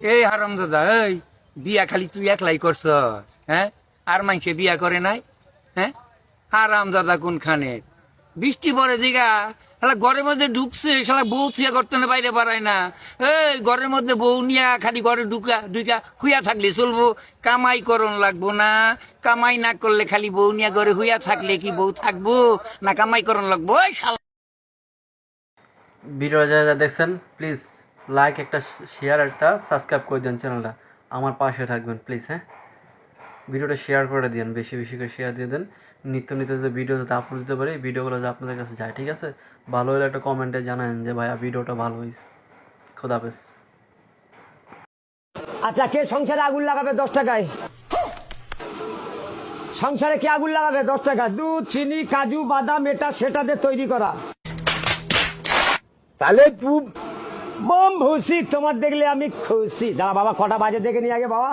এই হারামজাদা, এই, বিয়া খালি তুই একলাই করছ হ্যাঁ? আর মানুষে বিয়া করে নাই হ্যাঁ? হারামজাদা কোনখানে? বৃষ্টি পরে দিঘা শালা ঘরের মধ্যে ঢুকছে, শালা বউ থুয়া করতে না বাইরে বাড়ায় না। এই, ঘরের মধ্যে বউ নিয়া খালি ঘরে ঢুকা ঢুকা, হুইয়া থাকলে চলবো, কামাই করন লাগবো না। কামাই না করলে খালি বউ নিয়া ঘরে হুইয়া থাকলে কি বউ থাকব? না কামাই করন লাগবো? ওই শালা। ভিডিও দেখছেন, প্লিজ। লাইক একটা শেয়ার একটা সাবস্ক্রাইব করে দেন চ্যানেলটা আমার পাশে থাকবেন প্লিজ হ্যাঁ? ভিডিওটা শেয়ার করে দিন বেশি বেশি করে শেয়ার দিয়ে দেন। নিত্য নিত্য যে ভিডিও যাতে আপলোড দিতে পারি ভিডিওগুলো যাতে আপনাদের কাছে যায় ঠিক আছে? ভালো হলে একটা কমেন্টে জানান যে ভাইয়া ভিডিওটা ভালো হয়েছে খোদাফেজ আচ্ছা কে সংসারে আগুন লাগাবে দশ টাকায়? সংসারে কে আগুন লাগাবে দশ টাকা দুধ চিনি কাজু বাদাম এটা সেটা দিয়ে তৈরি করা। তাহলে তু বম ভুসি তোমার দেখলে আমি খুশি। দাঁড়া বাবা কটা বাজে দেখে নি আগে বাবা।